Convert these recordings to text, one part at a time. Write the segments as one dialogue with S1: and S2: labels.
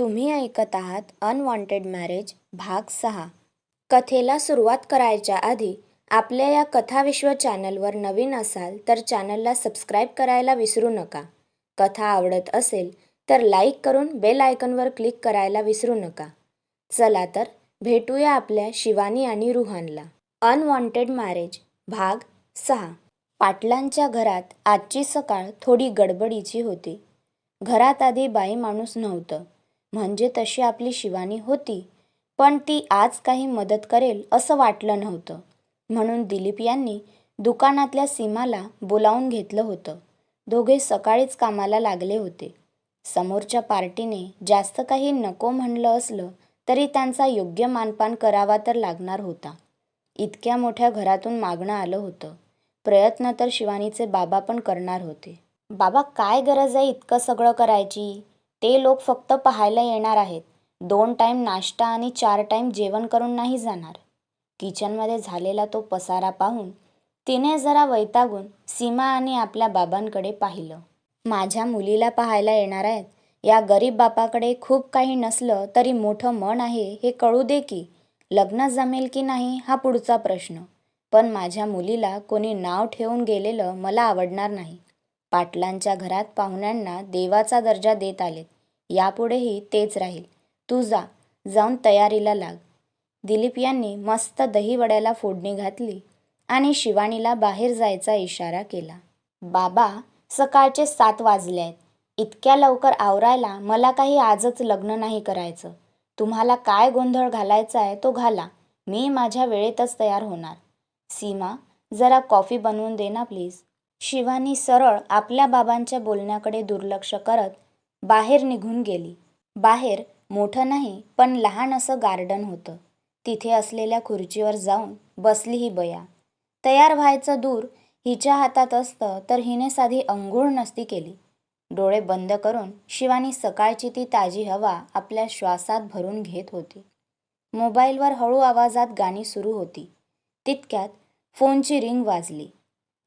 S1: तुम्ही ऐकत आहात अनवॉन्टेड मॅरेज भाग सहा. कथेला सुरुवात करायच्या आधी आपल्या या कथाविश्व चॅनलवर नवीन असाल तर चॅनलला सबस्क्राईब करायला विसरू नका. कथा आवडत असेल तर लाईक करून बेल आयकनवर क्लिक करायला विसरू नका. चला तर भेटूया आपल्या शिवानी आणि रुहानला. अनवॉन्टेड मॅरेज भाग सहा. पाटलांच्या घरात आजची सकाळ थोडी गडबडीची होती. घरात आधी बाई माणूस नव्हतं. म्हणजे तशी आपली शिवानी होती. पण ती आज काही मदत करेल असं वाटलं नव्हतं. म्हणून दिलीप यांनी दुकानातल्या सीमाला बोलावून घेतलं होतं. दोघे सकाळीच कामाला लागले होते. समोरच्या पार्टीने जास्त काही नको म्हणलं असलं तरी त्यांचा योग्य मानपान करावा तर लागणार होता. इतक्या मोठ्या घरातून मागणं आलं होतं. प्रयत्न तर शिवानीचे बाबा पण करणार होते. बाबा काय गरज आहे इतकं सगळं करायची? ते लोक फक्त पाहायला येणार आहेत. दोन टाईम नाश्ता आणि चार टाईम जेवण करून नाही जाणार. किचनमध्ये झालेला तो पसारा पाहून तिने जरा वैतागून सीमा आणि आपल्या बाबांकडे पाहिलं. माझ्या मुलीला पाहायला येणार आहेत. या गरीब बापाकडे खूप काही नसलं तरी मोठं मन आहे हे कळू दे की लग्न जमेल की नाही हा पुढचा प्रश्न. पण माझ्या मुलीला कोणी नाव ठेवून गेलेलं मला आवडणार नाही. पाटलांच्या घरात पाहुण्यांना देवाचा दर्जा देत आलेत. यापुढेही तेच राहील. तू जा जाऊन तयारीला लाग. दिलीप यांनी मस्त दहीवड्याला फोडणी घातली आणि शिवानीला बाहेर जायचा इशारा केला. बाबा सकाळचे सात वाजले आहेत. इतक्या लवकर आवरायला मला काही आजच लग्न नाही करायचं. तुम्हाला काय गोंधळ घालायचा आहे तो घाला. मी माझ्या वेळेतच तयार होणार. सीमा जरा कॉफी बनवून दे ना प्लीज. शिवानी सरळ आपल्या बाबांच्या बोलण्याकडे दुर्लक्ष करत बाहेर निघून गेली. बाहेर मोठं नाही पण लहान असं गार्डन होतं. तिथे असलेल्या खुर्चीवर जाऊन बसली ही बया. तयार व्हायचं दूर हिच्या हातात असतं तर हिने साधी अंघोळ नसती केली. डोळे बंद करून शिवानी सकाळची ती ताजी हवा आपल्या श्वासात भरून घेत होती. मोबाईलवर हळू आवाजात गाणी सुरू होती. तितक्यात फोनची रिंग वाजली.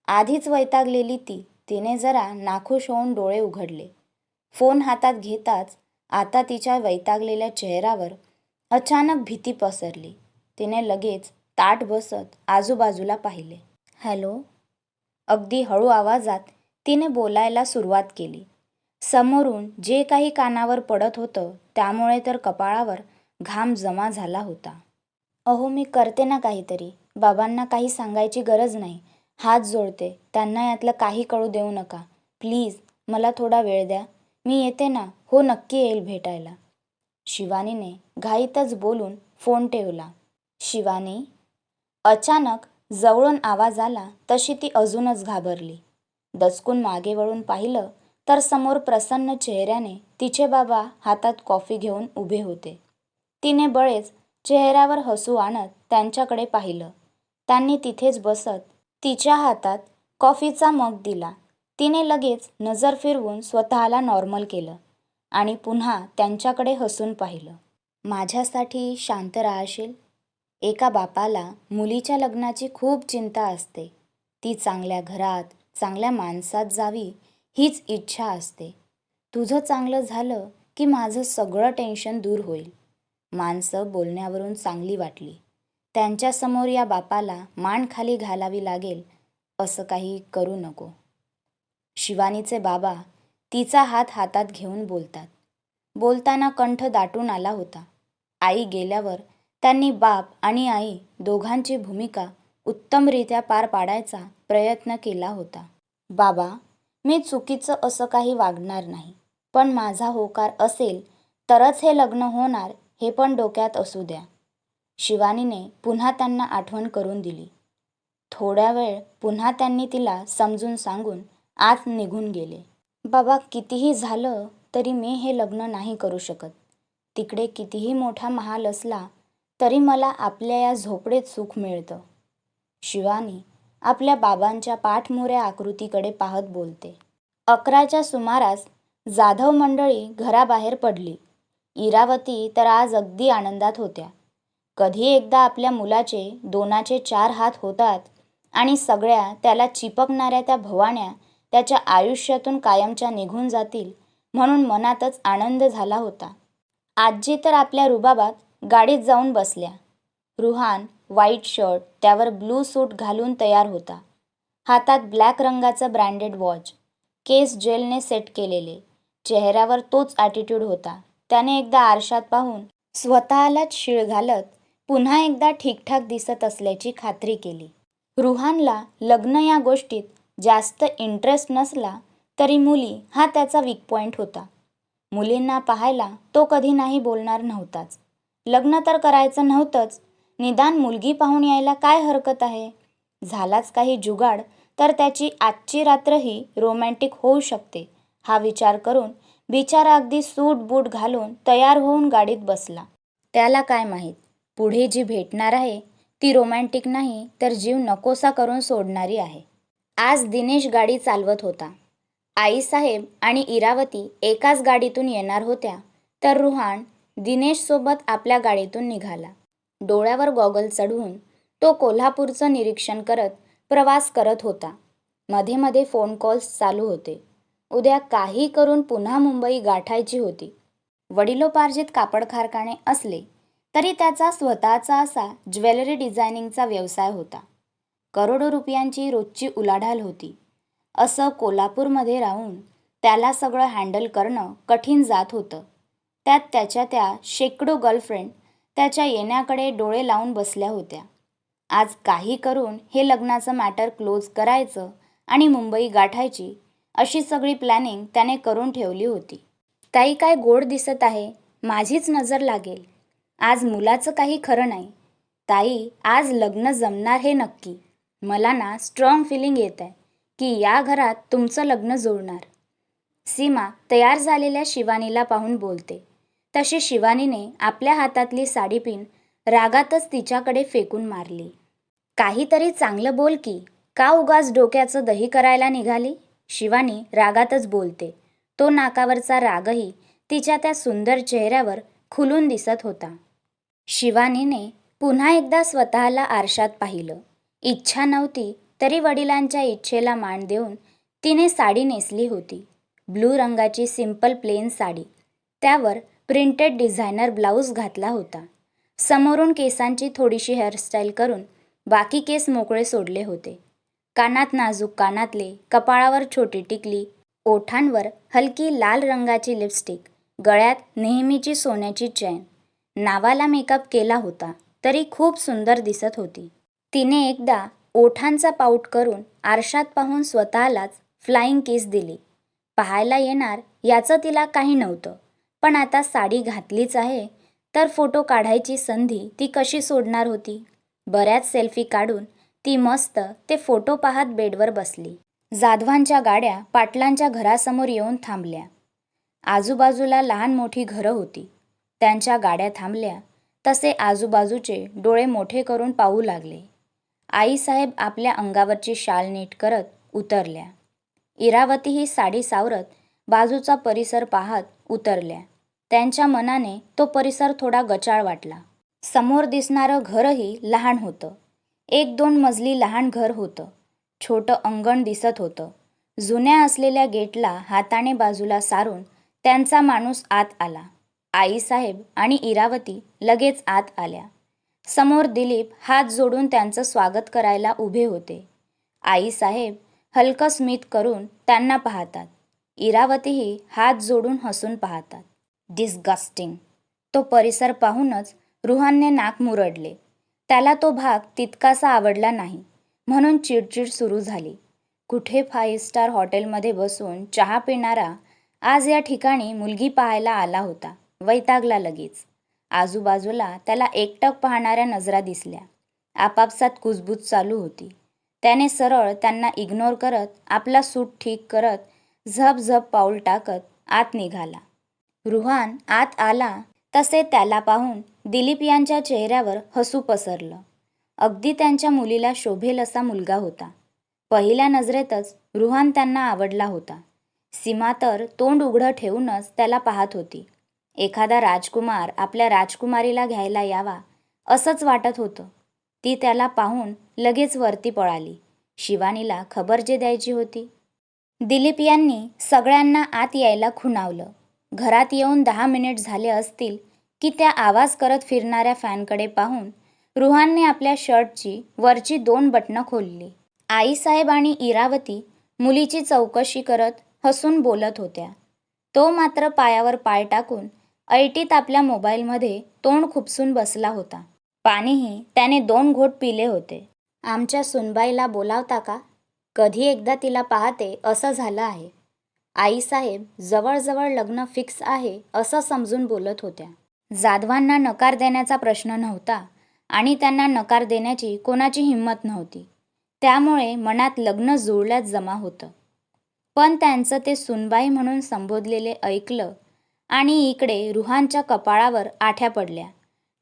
S1: आधीच वैतागलेली ती तिने जरा नाखुश होऊन डोळे उघडले. फोन हातात घेताच आता तिच्या वैतागलेल्या चेहऱ्यावर अचानक भीती पसरली. तिने लगेच ताट बसत आजूबाजूला पाहिले. हॅलो. अगदी हळू आवाजात तिने बोलायला सुरुवात केली. समोरून जे काही कानावर पडत होतं त्यामुळे तर कपाळावर घाम जमा झाला होता. अहो मी करते ना काहीतरी. बाबांना काही सांगायची गरज नाही. हात जोडते. त्यांना यातलं काही कळू देऊ नका. प्लीज मला थोडा वेळ द्या. मी येते ना. हो नक्की येईल भेटायला. शिवानीने घाईतच बोलून फोन ठेवला. शिवानी? अचानक जवळून आवाज आला तशी ती अजूनच घाबरली. दचकून मागे वळून पाहिलं तर समोर प्रसन्न चेहऱ्याने तिचे बाबा हातात कॉफी घेऊन उभे होते. तिने बळेच चेहऱ्यावर हसू आणत त्यांच्याकडे पाहिलं. त्यांनी तिथेच बसत तिच्या हातात कॉफीचा मग दिला. तिने लगेच नजर फिरवून स्वतःला नॉर्मल केलं आणि पुन्हा त्यांच्याकडे हसून पाहिलं. माझ्यासाठी शांत राहशील? एका बापाला मुलीच्या लग्नाची खूप चिंता असते. ती चांगल्या घरात चांगल्या माणसात जावी हीच इच्छा असते. तुझं चांगलं झालं की माझं सगळं टेन्शन दूर होईल. माणसं बोलण्यावरून चांगली वाटली. त्यांच्यासमोर या बापाला मान खाली घालावी लागेल असं काही करू नको. शिवानीचे बाबा तिचा हात हातात घेऊन बोलतात. बोलताना कंठ दाटून आला होता. आई गेल्यावर त्यांनी बाप आणि आई दोघांची भूमिका उत्तमरित्या पार पाडायचा प्रयत्न केला होता. बाबा मी चुकीचं असं काही वागणार नाही पण माझा होकार असेल तरच हे लग्न होणार हे पण डोक्यात असू द्या. शिवानीने पुन्हा त्यांना आठवण करून दिली. थोड्या वेळ पुन्हा त्यांनी तिला समजून सांगून आत निघून गेले. बाबा कितीही झालं तरी मी हे लग्न नाही करू शकत. तिकडे कितीही मोठा महाल असला तरी मला आपल्या या झोपडेत सुख मिळतं. शिवानी आपल्या बाबांच्या पाठमोऱ्या आकृतीकडे पाहत बोलते. अकराच्या सुमारास जाधव मंडळी घराबाहेर पडली. इरावती तर आज अगदी आनंदात होत्या. कधी एकदा आपल्या मुलाचे दोनाचे चार हात होतात आणि सगळ्या त्याला चिपकणाऱ्या त्या भवाण्या त्याच्या आयुष्यातून कायमच्या निघून जातील म्हणून मनातच आनंद झाला होता. आजी तर आपल्या रुबाबात गाडीत जाऊन बसल्या. रुहान व्हाईट शर्ट त्यावर ब्लू सूट घालून तयार होता. हातात ब्लॅक रंगाचं ब्रँडेड वॉच केस जेलने सेट केलेले. चेहऱ्यावर तोच ॲटिट्यूड होता. त्याने एकदा आरशात पाहून स्वतःलाच शिळ घालत पुन्हा एकदा ठीकठाक दिसत असल्याची खात्री केली. रुहानला लग्न या गोष्टीत जास्त इंटरेस्ट नसला तरी मुली हा त्याचा वीक पॉईंट होता. मुलींना पाहायला तो कधी नाही बोलणार नव्हताच. लग्न तर करायचं नव्हतंच. निदान मुलगी पाहून यायला काय हरकत आहे? झालाच काही जुगाड तर त्याची आजची रात्रही रोमॅन्टिक होऊ शकते हा विचार करून बिचारा अगदी सूट बूट घालून तयार होऊन गाडीत बसला. त्याला काय माहीत? पुढे जी भेटणार आहे ती रोमॅन्टिक नाही तर जीव नकोसा करून सोडणारी आहे. आज दिनेश गाडी चालवत होता. आईसाहेब आणि इरावती एकाच गाडीतून येणार होत्या तर रुहान दिनेशसोबत आपल्या गाडीतून निघाला. डोळ्यावर गॉगल चढवून तो कोल्हापूरचं निरीक्षण करत प्रवास करत होता. मध्ये मध्ये फोन कॉल्स चालू होते. उद्या काही करून पुन्हा मुंबई गाठायची होती. वडिलोपार्जित कापड कारखाने असले तरी त्याचा स्वतःचा असा ज्वेलरी डिझायनिंगचा व्यवसाय होता. करोडो रुपयांची रोजची उलाढाल होती. असं कोल्हापूरमध्ये राहून त्याला सगळं हँडल करणं कठीण जात होतं. त्यात त्याच्या त्या शेकडो गर्लफ्रेंड त्याच्या येण्याकडे डोळे लावून बसल्या होत्या. आज काही करून हे लग्नाचं मॅटर क्लोज करायचं आणि मुंबई गाठायची अशी सगळी प्लॅनिंग त्याने करून ठेवली होती. ताई काय गोड दिसत आहे? माझीच नजर लागेल. आज मुलाचं काही खरं नाही. ताई आज लग्न जमणार हे नक्की. मला ना स्ट्रॉंग फिलिंग येत आहे की या घरात तुमचं लग्न जुळणार सीमा तयार झालेल्या शिवानीला पाहून बोलते. तशी शिवानीने आपल्या हातातली साडी पिन रागातच तिच्याकडे फेकून मारली. काहीतरी चांगलं बोल की का उगाच डोक्याचं दही करायला निघाली? शिवानी रागातच बोलते. तो नाकावरचा रागही तिच्या त्या सुंदर चेहऱ्यावर खुलून दिसत होता. शिवानीने पुन्हा एकदा स्वतःला आरशात पाहिलं. इच्छा नव्हती तरी वडिलांच्या इच्छेला मान देऊन तिने साडी नेसली होती. ब्लू रंगाची सिंपल प्लेन साडी. त्यावर प्रिंटेड डिझायनर ब्लाऊज घातला होता. समोरून केसांची थोडीशी हेअरस्टाईल करून बाकी केस मोकळे सोडले होते. कानात नाजूक कानातले कपाळावर छोटी टिकली ओठांवर हलकी लाल रंगाची लिपस्टिक गळ्यात नेहमीची सोन्याची चैन. नावाला मेकअप केला होता तरी खूप सुंदर दिसत होती. तिने एकदा ओठांचा पाऊट करून आरशात पाहून स्वतःलाच फ्लाईंग किस दिली. पाहायला येणार याचं तिला काही नव्हतं पण आता साडी घातलीच आहे तर फोटो काढायची संधी ती कशी सोडणार होती? बऱ्याच सेल्फी काढून ती मस्त ते फोटो पाहत बेडवर बसली. जाधवांच्या गाड्या पाटलांच्या घरासमोर येऊन थांबल्या. आजूबाजूला लहान मोठी घरं होती. त्यांच्या गाड्या थांबल्या तसे आजूबाजूचे डोळे मोठे करून पाहू लागले. आईसाहेब आपल्या अंगावरची शाल नीट करत उतरल्या. इरावती ही साडी सावरत बाजूचा परिसर पाहत उतरल्या. त्यांच्या मनाने तो परिसर थोडा गचाळ वाटला. समोर दिसणारं घरही लहान होतं. एक दोन मजली लहान घर होतं. छोटं अंगण दिसत होतं. जुन्या असलेल्या गेटला हाताने बाजूला सारून त्यांचा माणूस आत आला. आईसाहेब आणि इरावती लगेच आत आल्या. समोर दिलीप हात जोडून त्यांचं स्वागत करायला उभे होते. आईसाहेब हलकं स्मित करून त्यांना पाहतात. इरावतीही हात जोडून हसून पाहतात. डिस्गस्टिंग तो परिसर पाहूनच रुहानने नाक मुरडले. त्याला तो भाग तितकासा आवडला नाही. म्हणून चिडचिड सुरू झाली. कुठे फाईव्ह स्टार हॉटेलमध्ये बसून चहा पिणारा आज या ठिकाणी मुलगी पाहायला आला होता. वैतागला लगेच. आजूबाजूला त्याला एकटक पाहणाऱ्या नजरा दिसल्या. आपापसात कुजबूज चालू होती. त्याने सरळ त्यांना इग्नोर करत आपला सूट ठीक करत झप झप पाऊल टाकत आत निघाला. रुहान आत आला तसे त्याला पाहून दिलीप यांच्या चेहऱ्यावर हसू पसरलं. अगदी त्यांच्या मुलीला शोभेल असा मुलगा होता. पहिल्या नजरेतच रुहान त्यांना आवडला होता. सीमा तर तोंड उघडं ठेवूनच त्याला पाहत होती. एखादा राजकुमार आपल्या राजकुमारीला घ्यायला यावा असंच वाटत होतं. ती त्याला पाहून लगेच वरती पळाली. शिवानीला खबर जे द्यायची होती. दिलीप यांनी सगळ्यांना आत यायला खुणावलं. घरात येऊन दहा मिनिट झाले असतील की त्या आवाज करत फिरणाऱ्या फॅनकडे पाहून रुहानने आपल्या शर्टची वरची दोन बटणं खोलली. आईसाहेब आणि इरावती मुलीची चौकशी करत हसून बोलत होत्या. तो मात्र पायावर पाय टाकून ऐटीत आपल्या मोबाईलमध्ये तोंड खुपसून बसला होता. पाणीही त्याने दोन घोट पिले होते. आमच्या सुनबाईला बोलावता का? कधी एकदा तिला पाहते असं झालं आहे. आईसाहेब जवळजवळ लग्न फिक्स आहे असं समजून बोलत होत्या. जाधवांना नकार देण्याचा प्रश्न नव्हता आणि त्यांना नकार देण्याची कोणाची हिंमत नव्हती. त्यामुळे मनात लग्न जुळल्यात जमा होतं. पण त्यांचं ते सुनबाई म्हणून संबोधलेले ऐकलं आणि इकडे रुहानच्या कपाळावर आठ्या पडल्या.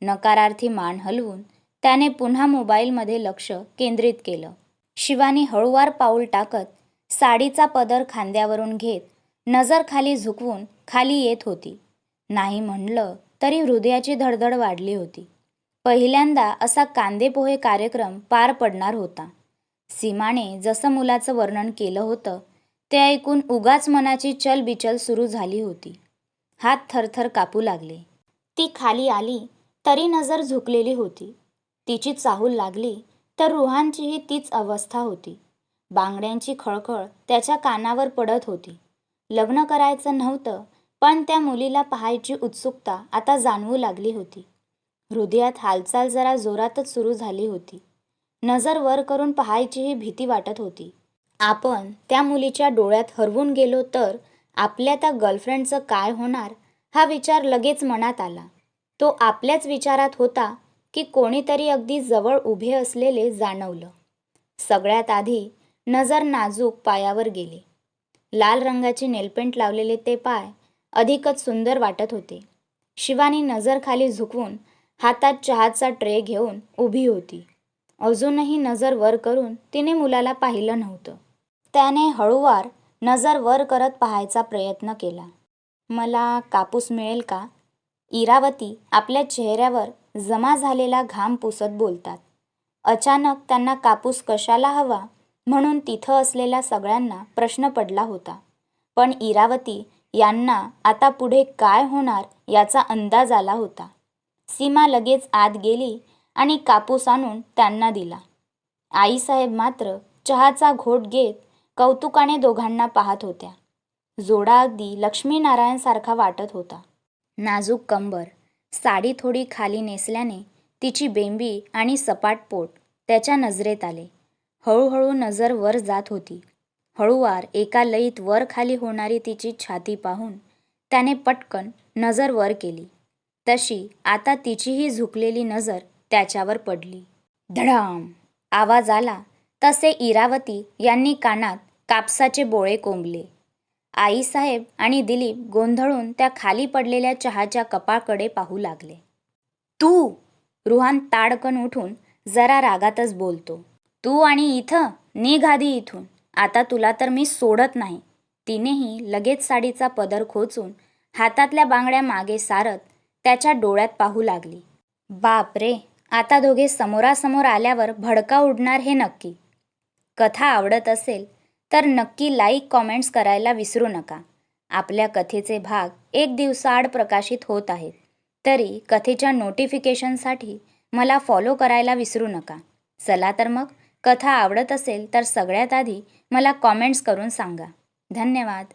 S1: नकारार्थी मान हलवून त्याने पुन्हा मोबाईलमध्ये लक्ष केंद्रित केलं. शिवानी हळूवार पाऊल टाकत साडीचा पदर खांद्यावरून घेत नजर खाली झुकवून खाली येत होती. नाही म्हणलं तरी हृदयाची धडधड वाढली होती. पहिल्यांदा असा कांदेपोहे कार्यक्रम पार पडणार होता. सीमाने जसं मुलाचं वर्णन केलं होतं ते ऐकून उगाच मनाची चलबिचल सुरू झाली होती. हात थरथर कापू लागले. ती खाली आली तरी नजर झुकलेली होती. तिची चाहूल लागली तर रुहानचीही तीच अवस्था होती. बांगड्यांची खळखळ त्याच्या कानावर पडत होती. लग्न करायचं नव्हतं पण त्या मुलीला पाहायची उत्सुकता आता जाणवू लागली होती. हृदयात हालचाल जरा जोरातच सुरू झाली होती. नजर वर करून पाहायचीही भीती वाटत होती. आपण त्या मुलीच्या डोळ्यात हरवून गेलो तर आपल्या त्या गर्लफ्रेंडचं काय होणार हा विचार लगेच मनात आला. तो आपल्याच विचारात होता की कोणीतरी अगदी जवळ उभे असलेले जाणवलं. सगळ्यात आधी नजर नाजूक पायावर गेली. लाल रंगाची नेलपेंट लावलेले ते पाय अधिकच सुंदर वाटत होते. शिवानी नजर खाली झुकवून हातात चहाचा ट्रे घेऊन उभी होती. अजूनही नजर वर करून तिने मुलाला पाहिलं नव्हतं. त्याने हळूवार नजर वर करत पाहायचा प्रयत्न केला. मला कापूस मिळेल का? इरावती आपल्या चेहऱ्यावर जमा झालेला घाम पुसत बोलतात. अचानक त्यांना कापूस कशाला हवा? म्हणून तिथं असलेल्या सगळ्यांना प्रश्न पडला होता. पण इरावती यांना आता पुढे काय होणार याचा अंदाज आला होता. सीमा लगेच आत गेली आणि कापूस आणून त्यांना दिला. आईसाहेब मात्र चहाचा घोट घेत कौतुकाने दोघांना पाहत होत्या. जोडा अगदी लक्ष्मीनारायणसारखा वाटत होता. नाजूक कंबर साडी थोडी खाली नेसल्याने तिची बेंबी आणि सपाट पोट त्याच्या नजरेत आले. हळूहळू नजर वर जात होती. हळूवार एका लईत वर खाली होणारी तिची छाती पाहून त्याने पटकन नजर वर केली. तशी आता तिचीही झुकलेली नजर त्याच्यावर पडली. धडाम! आवाज आला. तसे इरावती यांनी कानात कापसाचे बोळे कोंबले. आईसाहेब आणि दिलीप गोंधळून त्या खाली पडलेल्या चहाच्या कपाकडे पाहू लागले. तू रुहान ताडकन उठून जरा रागातच बोलतो. तू आणि इथं निघ आधी इथून. आता तुला तर मी सोडत नाही. तिनेही लगेच साडीचा पदर खोचून हातातल्या बांगड्या मागे सारत त्याच्या डोळ्यात पाहू लागली. बाप रे आता दोघे समोरासमोर आल्यावर भडका उडणार हे नक्की. कथा आवडत असेल तर नक्की लाईक कॉमेंट्स करायला विसरू नका. आपल्या कथेचे भाग एक दिवसाआड प्रकाशित होत आहेत. तरी कथेच्या नोटिफिकेशनसाठी मला फॉलो करायला विसरू नका. चला तर मग कथा आवडत असेल तर सगळ्यात आधी मला कॉमेंट्स करून सांगा. धन्यवाद.